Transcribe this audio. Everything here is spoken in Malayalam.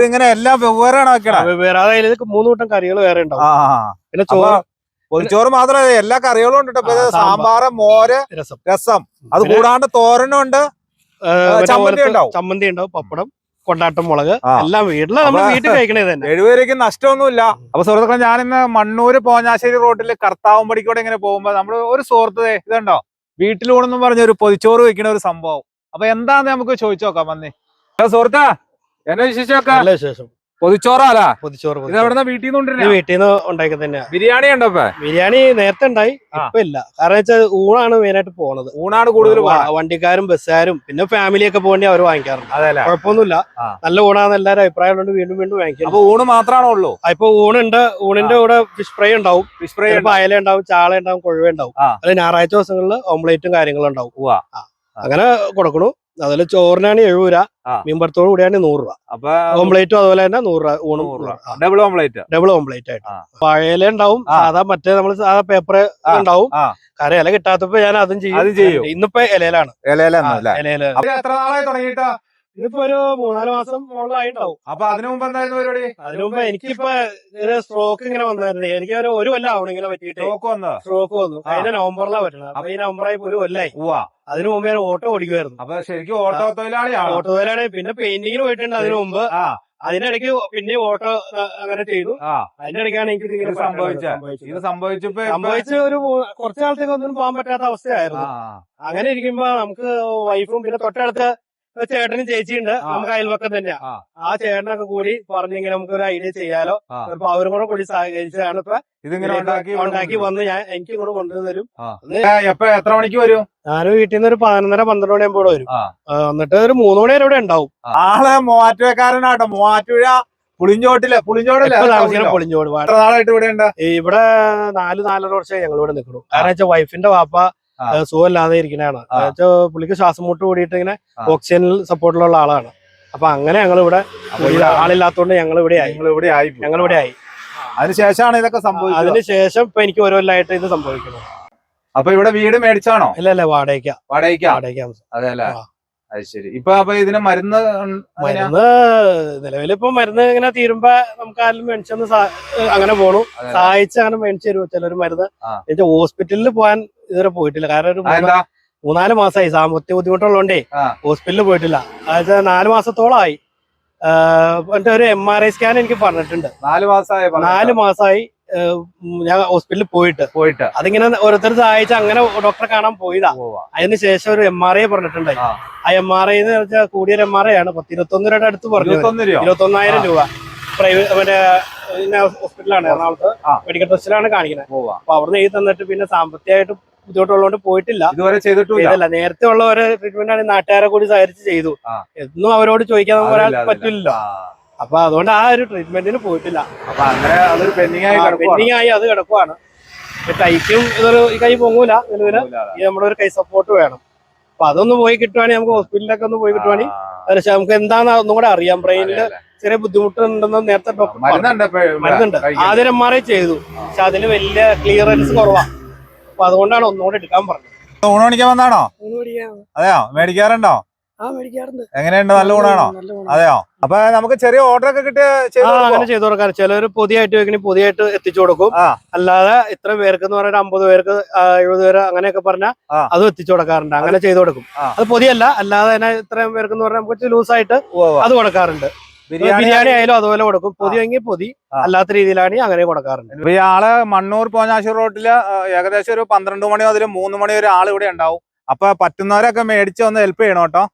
ഇതിങ്ങനെ എല്ലാം വെവ്വേറെയാണ് വെക്കണ വേറെ അതായത് മൂന്ന് കൂട്ടം കറികൾ വേറെ ഉണ്ടാവും. പിന്നെ ചോറ് പൊതിച്ചോറ് മാത്രമല്ല എല്ലാ കറികളും ഉണ്ട് കേട്ടോ. സാമ്പാറ് മോര് രസം. രസം. അത് കൂടാണ്ട് തോരനും ഉണ്ട്. ചമ്മന്തി ഉണ്ടാവും. ചമ്മന്തി ഉണ്ടാവും പപ്പടം കൊണ്ടാട്ടം മുളക് എല്ലാം വീട്ടിൽ നമ്മൾ വീട്ടിൽ കഴിക്കണേ തന്നെ. എഴുപേരേക്ക് നഷ്ടമൊന്നുമില്ല. അപ്പൊ സുഹൃത്തുക്കളെ ഞാനിന്ന് മണ്ണൂര് പോഞ്ഞാശ്ശേരി റോഡിൽ കർത്താവുംപടിക്കൂടെ ഇങ്ങനെ പോകുമ്പോ നമ്മൾ ഒരു സുഹൃത്ത് ഇതുണ്ടോ? വീട്ടിലൂടെന്നും പറഞ്ഞ ഒരു പൊതിച്ചോറ് വെക്കണ ഒരു സംഭവം. അപ്പൊ എന്താന്ന് നമുക്ക് ചോദിച്ചു നോക്കാം വന്നേ. സുഹൃത്താ. എന്നെ വിശേഷമൊക്കെ? നല്ല വിശേഷം. പൊതിച്ചോറാല പൊതിച്ചോറ് ഇത് പൊതിച്ചോറ്. എവിടുന്ന വീട്ടിൽ ഇത് നിന്ന് വീട്ടിൽ നിന്ന് ഉണ്ടാക്കി തന്നെയാ. ബിരിയാണി ഉണ്ടോ ബിരിയാണി നേരത്തെ ഉണ്ടായി. ഇപ്പൊ ഇല്ല. കാരണം വെച്ചാൽ ഊണാണ് മെയിൻ ആയിട്ട് പോണത്. ഊണാണ് കൂടുതൽ വണ്ടിക്കാരും ബസ്സുകാരും പിന്നെ ഫാമിലി ഒക്കെ പോകേണ്ടി അവർ വാങ്ങിക്കാറുണ്ട്. അതെ അല്ലേ? കുഴപ്പമൊന്നുമില്ല. നല്ല ഊണാന്ന് എല്ലാവരും അഭിപ്രായം ഉണ്ട് വീണ്ടും വീണ്ടും വാങ്ങിക്കും. അപ്പൊ ഊണ് മാത്രമാണോ ഉള്ളൂ? ഇപ്പൊ ഊണുണ്ട്. ഊണിന്റെ കൂടെ ഫിഷ് ഫ്രൈ ഉണ്ടാവും. ഫിഷ് ഫ്രൈ അയല ഉണ്ടാവും ചാള ഉണ്ടാവും കൊഴുവ ഉണ്ടാവും. അത് ഞായറാഴ്ച ദിവസങ്ങളിൽ ഓംലേറ്റും കാര്യങ്ങളും ഉണ്ടാവും. അങ്ങനെ കൊടുക്കണു. അതിൽ ചോറിനാണ് എഴുപത് രൂപ. മീൻപറത്തോട് കൂടിയാണ് നൂറ് രൂപ അപ്പൊ ഓംപ്ലേറ്റും അതുപോലെ തന്നെ നൂറ് രൂപ ഊണും. ഡബിൾ ഓംപ്ലേറ്റ് ഡബിൾ ഓംപ്ലേറ്റ് ആയിട്ട്. പഴയില ഉണ്ടാവും. സാധാ മറ്റേ നമ്മൾ സാധാ പേപ്പർ ഉണ്ടാവും കാരണം ഇല കിട്ടാത്തപ്പോ ഞാൻ അതും ചെയ്യും. ഇന്നിപ്പോ ഇലയിലാണ് ഇലയിലാണ് ഇലയിൽ എത്ര നാളായി തുടങ്ങിയിട്ടാ ഇതിപ്പോ ഒരു മൂന്നാൽ മാസം മുകളിലായിട്ടാവും. അപ്പൊ അതിനു മുമ്പ് എന്തായിരുന്നു പരിപാടി? അതിനു മുമ്പ് എനിക്കിപ്പോ ഒരു സ്ട്രോക്ക് ഇങ്ങനെ വന്നായിരുന്നു. എനിക്ക് ഒരു ഒരു കൊല്ലം ആവണം ഇങ്ങനെ പറ്റിയിട്ട്. സ്റ്റോക്ക് വന്നത് സ്ട്രോക്ക് വന്നു. അതിന്റെ നവംബറിലാണ് പറ്റുന്നത് അപ്പൊ ഈ നവംബറായി ഒരു കൊല്ലായി. അതിനു മുമ്പ് ഞാൻ ഓട്ടോ ഓടിക്കുമായിരുന്നു അപ്പൊ ശരിക്കും ഓട്ടോ തൊഴിലാളിയാണ് ഓട്ടോ തൊഴിലാളി പിന്നെ പെയിന്റിങ്ങിന് പോയിട്ടുണ്ട് അതിനു മുമ്പ്. ആ. അതിനിടയ്ക്ക് പിന്നെ ഓട്ടോ അങ്ങനെ ചെയ്തു. അതിന്റെ ഇടയ്ക്കാണ് എനിക്ക് ഇത് സംഭവിച്ചത്. ഇത് സംഭവിച്ചപ്പോ സംഭവിച്ച ഒരു കുറച്ചു കാലത്തേക്ക് നാളത്തേക്ക് ഒന്നും പോകാൻ പറ്റാത്ത അവസ്ഥയായിരുന്നു. അങ്ങനെ ഇരിക്കുമ്പോ നമുക്ക് വൈഫും പിന്നെ തൊട്ടടുത്ത് ചേട്ടനും ചേച്ചിയുണ്ട്. നമുക്ക് അയൽവക്കം തന്നെയാ. ആ. ചേട്ടനൊക്കെ കൂടി പറഞ്ഞിങ്ങനെ നമുക്ക് ഒരു ഐഡിയ ചെയ്യാലോ. അപ്പൊ അവരും കൂടെ കൂടി സഹകരിച്ചാണ് ഇപ്പൊ ഇതിങ്ങനെ ഉണ്ടാക്കി വന്ന് ഞാൻ എനിക്ക് ഇങ്ങോട്ട് കൊണ്ടുവന്ന് തരും. എപ്പോ എത്ര മണിക്ക് വരും? ഞാൻ വീട്ടിൽ നിന്ന് ഒരു പതിനൊന്നര പന്ത്രണ്ട് മണിയാകുമ്പോൾ ഇവിടെ വരും. എന്നിട്ട് ഒരു മൂന്ന് മണി വരെ ഇവിടെ ഉണ്ടാവും. ആൾ മൂവാറ്റുകാരനാട്ടോ മൂവാറ്റുഴ പുളിഞ്ചോട്ടിൽ പുളിഞ്ചോടിൽ പുളിഞ്ചോട് നാളായിട്ട് ഇവിടെ ഉണ്ട്? ഇവിടെ നാല് നാലര വർഷമായി ഞങ്ങൾ ഇവിടെ നിൽക്കുന്നു. കാരണം വെച്ചാൽ വൈഫിന്റെ വാപ്പ സുഖമില്ലാതെ ഇരിക്കുന്നതാണ് പുള്ളിക്ക് ശ്വാസം മുട്ട് കൂടിയിട്ട് ഇങ്ങനെ ഓക്സിജൻ ഓക്സിജനിൽ സപ്പോർട്ടിലുള്ള ആളാണ്. അപ്പൊ അങ്ങനെ ഞങ്ങൾ ഇവിടെ ആളില്ലാത്തോണ്ട് ആളില്ലാത്തതുകൊണ്ട് ഞങ്ങൾ ഇവിടെ ആയി. ഇവിടെ ആയി ഞങ്ങൾ ഇവിടെ ആയി. അതിനുശേഷമാണ് ഇതൊക്കെ സംഭവിച്ചത്. അതിനുശേഷം ഇപ്പൊ എനിക്ക് ഓരോ കൊല്ലമായിട്ട് ഇത് സംഭവിക്കുന്നത് അപ്പൊ ഇവിടെ വീട് മേടിച്ചാണോ? ഇല്ല ഇല്ല വാടകയ്ക്ക. വാടക വാടകയ്ക്ക അതെ അല്ലേ. അത് ശരി. ഇപ്പൊ അപ്പൊ ഇതിന് മരുന്ന്? മരുന്ന് നിലവിലിപ്പോ മരുന്ന് ഇങ്ങനെ തീരുമ്പോ നമുക്ക് ആരും മേടിച്ചൊന്ന് അങ്ങനെ പോണു. സഹായിച്ച് അങ്ങനെ മേടിച്ചു തരുമോ ചിലർ മരുന്ന് ഹോസ്പിറ്റലിൽ പോകാൻ ഇതുവരെ പോയിട്ടില്ല. കാരണം ഒരു മൂന്നാ- മൂന്നാൽ മാസമായി സാമ്പത്തിക ബുദ്ധിമുട്ടുള്ളതുകൊണ്ടേ ആ. ഹോസ്പിറ്റലിൽ പോയിട്ടില്ല. അതായത് നാല് മാസത്തോളമായി ആഹ് എന്റെ ഒരു എം ആർ ഐ സ്കാൻ എനിക്ക് പറഞ്ഞിട്ടുണ്ട്. നാല് മാസമായി നാല് മാസമായി ആഹ് ഉം ഞാൻ ഹോസ്പിറ്റലിൽ പോയിട്ട്. പോയിട്ട്. അതിങ്ങനെ ഓരോരുത്തർ സഹായിച്ച് അങ്ങനെ ഡോക്ടറെ കാണാൻ പോയതാ. അതിന് ശേഷം ഒരു എം ആർ ഐ പറഞ്ഞിട്ടുണ്ടായി. ആ. ആ എം ആർ ഐ എന്ന് വെച്ചാൽ കൂടിയൊരു എം ആർ ഐ ആണ്. പത്ത് ഇരുപത്തൊന്ന് രൂപയുടെ അടുത്ത് പറഞ്ഞു. ഇരുപത്തൊന്ന് രൂപ ഇരുപത്തൊന്നായിരം രൂപ. പ്രൈവറ്റ് മറ്റേ ഹോസ്പിറ്റലാണ് എറണാകുളത്ത് ആ. മെഡിക്കൽ ട്രസ്റ്റിലാണ് കാണിക്കുന്നത് അപ്പൊ നിന്ന് എഴുതി തന്നിട്ട് പിന്നെ സാമ്പത്തികമായിട്ട് ബുദ്ധിമുട്ടുള്ളതുകൊണ്ട് പോയിട്ടില്ല. ഇതുവരെ ചെയ്തിട്ടില്ല നേരത്തെ ഉള്ള ഒരു ട്രീറ്റ്മെന്റ് ആണ് നാട്ടുകാരെ കൂടി സഹകരിച്ച് ചെയ്തു. എന്നും അവരോട് ചോദിക്കാൻ ഒരാൾ ആ. അപ്പൊ അതുകൊണ്ട് ആ ഒരു ട്രീറ്റ്മെന്റിന് പോയിട്ടില്ല. പെൻഡിങ് ആയി അത് കിടക്കുവാണ്. കൈക്കും ഇതൊരു കൈ പൊങ്ങൂല നിലവിൽ. നമ്മുടെ ഒരു കൈ സപ്പോർട്ട് വേണം. അപ്പൊ അതൊന്ന് പോയി കിട്ടുവാണെങ്കിൽ നമുക്ക് ഹോസ്പിറ്റലിലൊക്കെ ഒന്ന് പോയി കിട്ടുവാണെങ്കിൽ പക്ഷെ നമുക്ക് എന്താന്ന് ഒന്നും കൂടെ അറിയാം. ബ്രെയിനിൽ. ചെറിയ ബുദ്ധിമുട്ടുണ്ടെന്ന് നേരത്തെ ഡോക്ടർ. മരുന്നുണ്ട് ആദ്യം എം ആർ ഐ ചെയ്തു. പക്ഷെ അതിന് വലിയ ക്ലിയറൻസ് കുറവാ. അപ്പൊ അതുകൊണ്ടാണ് ഒന്നുകൂടെ എടുക്കാൻ പറഞ്ഞത്. ഊണ് മേടിക്കാൻ വന്നാണോ അതെയോ? മേടിക്കാറുണ്ടോ? എങ്ങനെയുണ്ട്? നല്ല ഊണാണോ. അതെയോ? അപ്പൊ നമുക്ക് ചെറിയ ഓർഡർ ഒക്കെ കിട്ടിയ ചെയ്ത് ആ അങ്ങനെ ചെയ്തു കൊടുക്കാം. ചിലർ പൊതിയായിട്ട് വെക്കണി പൊതിയായിട്ട് എത്തിച്ചു കൊടുക്കും. അല്ലാതെ ഇത്ര പേർക്ക് എന്ന് പറഞ്ഞാൽ അമ്പത് പേർക്ക് എഴുപത് പേര് അങ്ങനെയൊക്കെ പറഞ്ഞാൽ. അതും എത്തിച്ചു കൊടുക്കാറുണ്ട്. അങ്ങനെ ചെയ്തു കൊടുക്കും. അത് പൊതിയല്ല. അല്ലാതെ തന്നെ ഇത്രയും പേർക്ക് എന്ന് പറഞ്ഞാൽ നമുക്ക് ലൂസായിട്ട്. അത് കൊടുക്കാറുണ്ട്. ബിരിയാണി ആയാലും അതുപോലെ കൊടുക്കും. പൊതിയെങ്കിൽ പൊതി. അല്ലാത്ത രീതിയിലാണ് അങ്ങനെ കൊടുക്കാറുണ്ട്. ഇപ്പൊ ആൾ മണ്ണൂർ പോഞ്ഞാശ്ശേരി റോഡിൽ ഏകദേശം ഒരു പന്ത്രണ്ട് മണി മുതൽ മൂന്ന് മണി വരെ ആൾ ഇവിടെ ഉണ്ടാവും. അപ്പൊ പറ്റുന്നവരൊക്കെ മേടിച്ച് ഒന്ന് ഹെൽപ്പ് ചെയ്യണം കേട്ടോ.